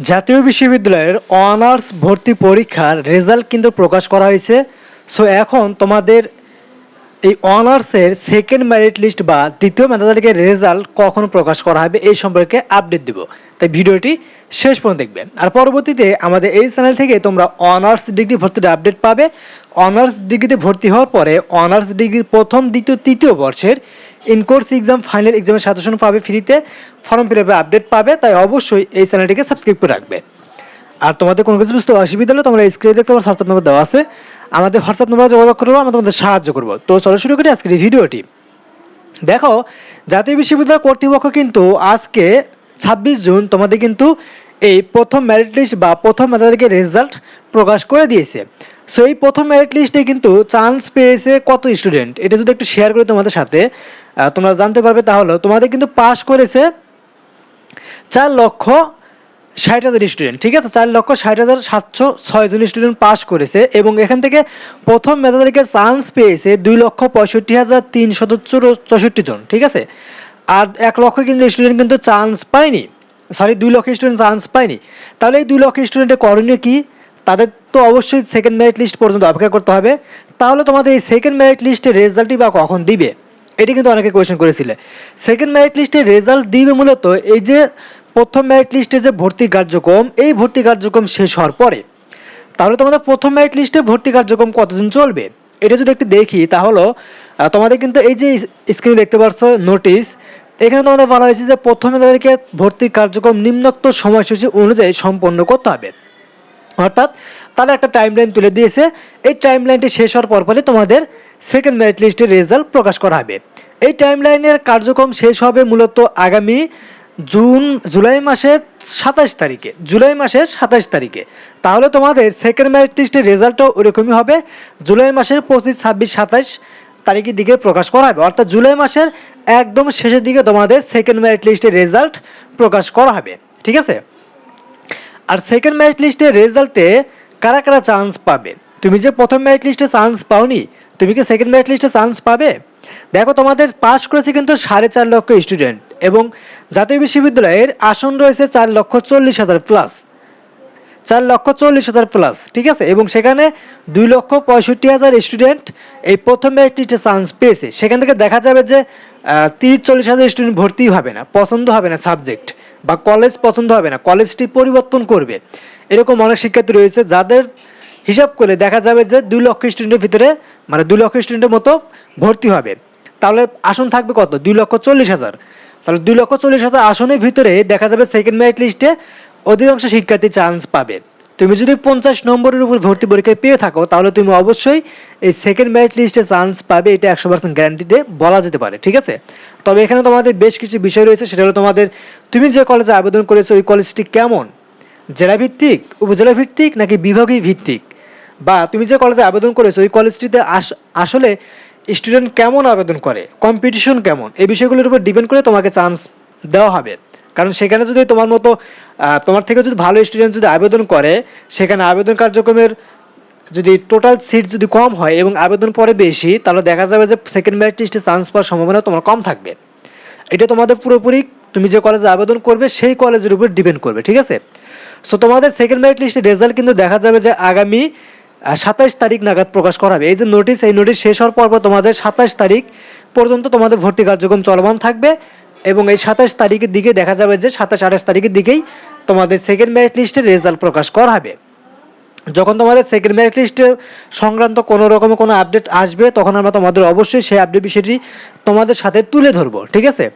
জাতীয় বিশ্ববিদ্যালয়ের অনার্স ভর্তি পরীক্ষার রেজাল্ট কিন্তু প্রকাশ করা হয়েছে। সো এখন তোমাদের এই অনার্সের সেকেন্ড মেরিট লিস্ট বা দ্বিতীয় মেধা তালিকার রেজাল্ট কখন প্রকাশ করা হবে এই সম্পর্কে আপডেট দিব। তাই ভিডিওটি শেষ পর্যন্ত দেখবে আর পরবর্তীতে আমাদের এই চ্যানেল থেকে তোমরা অনার্স ডিগ্রি ভর্তির আপডেট পাবে। অনার্স ডিগ্রিতে ভর্তি হওয়ার পরে অনার্স ডিগ্রির প্রথম, দ্বিতীয়, তৃতীয় বর্ষের ইনকোর্স এক্সাম ফাইনাল এক্সামের সাজেশন পাবে ফ্রিতে ফর্ম ফিল আপডেট পাবে। তাই অবশ্যই এই চ্যানেলটিকে সাবস্ক্রাইব করে রাখবে। আর তোমাদের কোনো কিছু বুঝতে অসুবিধা হলে তোমরা স্ক্রিনে দেখতে পারো হোয়াটসঅ্যাপ নাম্বার দেওয়া আছে। আমাদের হোয়াটসঅ্যাপ নাম্বারে যোগাযোগ করব, আমরা তোমাদের সাহায্য করব। তো চলো শুরু করি আজকের এই ভিডিওটি। দেখো, জাতীয় বিশ্ববিদ্যালয় কর্তৃপক্ষ কিন্তু আজকে ছাব্বিশ জুন তোমাদের কিন্তু এই প্রথম মেরিট লিস্ট বা প্রথম মেধাদেরকে রেজাল্ট প্রকাশ করে দিয়েছে। সো এই প্রথম মেরিট লিস্টে কিন্তু চান্স পেয়েছে কত স্টুডেন্ট এটা যদি একটু শেয়ার করি তোমাদের সাথে তোমরা জানতে পারবে তাহলে। তোমাদের কিন্তু পাস করেছে চার লক্ষ ষাট হাজার স্টুডেন্ট ঠিক আছে? চার লক্ষ ষাট হাজার সাতশো ছয় জন স্টুডেন্ট পাস করেছে এবং এখান থেকে প্রথম মেধা তালিকায় চান্স পেয়েছে দুই লক্ষ পঁয়ষট্টি হাজার তিনশত চৌষট্টি জন, ঠিক আছে? আর এক লক্ষ কিন্তু স্টুডেন্ট কিন্তু চান্স পায়নি। সরি দুই লক্ষ স্টুডেন্ট চান্স পায়নি। তাহলে এই দুই লক্ষ স্টুডেন্টের করণীয় কি? তাদের তো অবশ্যই সেকেন্ড মেরিট লিস্ট পর্যন্ত অপেক্ষা করতে হবে। তাহলে তোমাদের এই সেকেন্ড মেরিট লিস্টের রেজাল্টই বা কখন দিবে? এটি কিন্তু অনেকে কোয়েশন করেছিলে। সেকেন্ড মেরিট লিস্টের রেজাল্ট দিবে মূলত এই যে প্রথম মেরিট লিস্টে যে ভর্তি কার্যক্রম, এই ভর্তি কার্যক্রম শেষ হওয়ার পরে, তাহলে তোমাদের প্রথম মেরিট লিস্টে ভর্তি কার্যক্রম কতদিন চলবে? এটা যদি একটু দেখি, তাহলে তোমাদের কিন্তু এই যে স্ক্রিনে দেখতে পাচ্ছ নোটিশ এখানে তোমাদের বলা হয়েছে যে প্রথমে তাদেরকে ভর্তি কার্যক্রম নিম্নোক্ত সময়সূচি অনুযায়ী সম্পন্ন করতে হবে। অর্থাৎ, তারা একটা টাইম লাইন তুলে দিয়েছে, এই টাইম লাইনটি শেষ হওয়ার পরপরই তোমাদের সেকেন্ড মেরিট লিস্টের রেজাল্ট প্রকাশ করা হবে। এই টাইম লাইনের কার্যক্রম শেষ হবে মূলত আগামী জুন, জুলাই মাসের সাতাশ তারিখে, জুলাই মাসের সাতাশ তারিখে। তাহলে তোমাদের সেকেন্ড মেরিট লিস্টের রেজাল্টও ওরকমই হবে। জুলাই মাসের পঁচিশ, ছাব্বিশ, সাতাশ তারিখের দিকে প্রকাশ করা হবে। অর্থাৎ জুলাই মাসের একদম শেষের দিকে তোমাদের সেকেন্ড মেরিট লিস্টের রেজাল্ট প্রকাশ করা হবে। ঠিক আছে? আর সেকেন্ড মেরিট লিস্টের রেজাল্টে কারা কারা চান্স পাবে? তুমি যে প্রথম মেরিট লিস্টে চান্স পাওনি, তুমি কি সেকেন্ড মেরিট লিস্টে চান্স পাবে? দেখো, তোমাদের পাস করেছে কিন্তু সাড়ে চার লক্ষ স্টুডেন্ট এবং জাতীয় বিশ্ববিদ্যালয়ের আসন রয়েছে চার লক্ষ চল্লিশ হাজার প্লাস চার লক্ষ চল্লিশ হাজার প্লাস ঠিক আছে? এবং সেখানে দুই লক্ষ পঁয়ষট্টি হাজার স্টুডেন্ট এই প্রথম মেরিট চান্স পেয়েছে। সেখান থেকে দেখা যাবে যে তিরিশ চল্লিশ হাজার স্টুডেন্ট ভর্তি হবে না, পছন্দ হবে না সাবজেক্ট বা কলেজ পছন্দ হবে না কলেজটি পরিবর্তন করবে। এরকম অনেক শিক্ষার্থী রয়েছে যাদের হিসাব করলে দেখা যাবে যে দুই লক্ষ স্টুডেন্টের ভিতরে মানে দুই লক্ষ স্টুডেন্টের মতো ভর্তি হবে। তাহলে আসন থাকবে কত? দুই লক্ষ চল্লিশ হাজার। তাহলে দুই লক্ষ চল্লিশ হাজার আসনের ভিতরে দেখা যাবে সেকেন্ড মেরিট লিস্টে অধিকাংশ শিক্ষার্থী চান্স পাবে। তুমি যদি পঞ্চাশ নম্বরের উপর ভর্তি পরীক্ষায় পেয়ে থাকো, তাহলে তুমি অবশ্যই এই সেকেন্ড মেরিট লিস্টে চান্স পাবে, এটা একশো পার্সেন্ট গ্যারান্টিতে বলা যেতে পারে, ঠিক আছে? তবে এখানে তোমাদের বেশ কিছু বিষয় রয়েছে, সেটা হলো তোমাদের, তুমি যে কলেজে আবেদন করেছ, ওই কলেজটি কেমন? জেলা ভিত্তিক উপজেলা ভিত্তিক নাকি বিভাগীয় ভিত্তিক? বা তুমি যে কলেজে আবেদন করেছ, ওই কলেজটিতে আসলে স্টুডেন্ট কেমন আবেদন করে? কম্পিটিশন কেমন? এই বিষয়গুলোর উপর ডিপেন্ড করে তোমাকে চান্স দেওয়া হবে। কারণ সেখানে যদি তোমার মতো তোমার থেকে যদি ভালো স্টুডেন্ট যদি আবেদন করে, সেখানে আবেদন কার্যক্রমের যদি টোটাল সিট যদি কম হয় এবং আবেদন পরে বেশি, তাহলে দেখা যাবে যে সেকেন্ড মেরিট লিস্টে চান্স পাওয়ার সম্ভাবনা তোমার কম থাকবে। এটা তোমাদের পুরোপুরি তুমি যে কলেজে আবেদন করবে, সেই কলেজের উপর ডিপেন্ড করবে, ঠিক আছে? সো তোমাদের সেকেন্ড মেরিট লিস্টের রেজাল্ট কিন্তু দেখা যাবে যে আগামী সাতাইশ তারিখ নাগাদ প্রকাশ করা হবে এই যে নোটিশ এই নোটিশ শেষ হওয়ার পর তোমাদের সাতাইশ তারিখ পর্যন্ত তোমাদের ভর্তি কার্যক্রম চলমান থাকবে এবং এই সাতাশ তারিখের দিকে দেখা যাবে যে সাতাশ, আঠাশ তারিখের দিকেই তোমাদের সেকেন্ড মেরিট লিস্টের রেজাল্ট প্রকাশ করা হবে। যখন তোমাদের সেকেন্ড মেরিট লিস্টে সংক্রান্ত কোনো রকম কোনো আপডেট আসবে, তখন আমরা তোমাদের অবশ্যই সেই আপডেট বিষয়টি তোমাদের সাথে তুলে ধরবো, ঠিক আছে?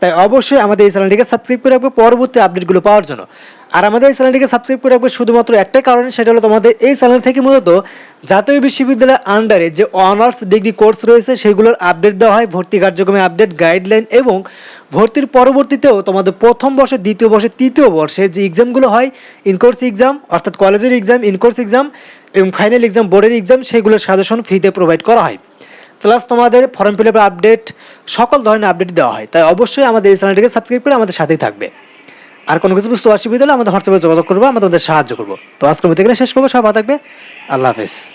তাই অবশ্যই আমাদের এই চ্যানেলটিকে সাবস্ক্রাইব করে রাখবে পরবর্তী আপডেটগুলো পাওয়ার জন্য। আর আমাদের এই চ্যানেলটিকে সাবস্ক্রাইব করে রাখবে শুধুমাত্র একটাই কারণ, সেটা হলো তোমাদের এই চ্যানেল থেকে মূলত জাতীয় বিশ্ববিদ্যালয়ের আন্ডারে যে অনার্স ডিগ্রি কোর্স রয়েছে, সেগুলোর আপডেট দেওয়া হয়, ভর্তি কার্যক্রমে আপডেট গাইডলাইন এবং ভর্তির পরবর্তীতেও তোমাদের প্রথম বর্ষে, দ্বিতীয় বর্ষে, তৃতীয় বর্ষে যে এক্সামগুলো হয় ইনকোর্স এক্সাম অর্থাৎ কলেজের এক্সাম ইনকোর্স এক্সাম এবং ফাইনাল এক্সাম বোর্ডের এক্সাম সেগুলোর সাজেশন ফ্রিতে প্রোভাইড করা হয়। প্লাস তোমাদের ফর্ম ফিল আপডেট সকল ধরনের আপডেট দেওয়া হয়। তাই অবশ্যই আমাদের এই চ্যানেলটিকে সাবস্ক্রাইব করে আমাদের সাথেই থাকবে। আর কোনো কিছু বুঝতে অসুবিধা হলে আমাদের হোয়াটসঅ্যাপে যোগাযোগ করব, আমরা তোমাদের সাহায্য করব। তো আজকের মধ্যে শেষ করব সব ভালো থাকবে। আল্লাহ হাফেজ।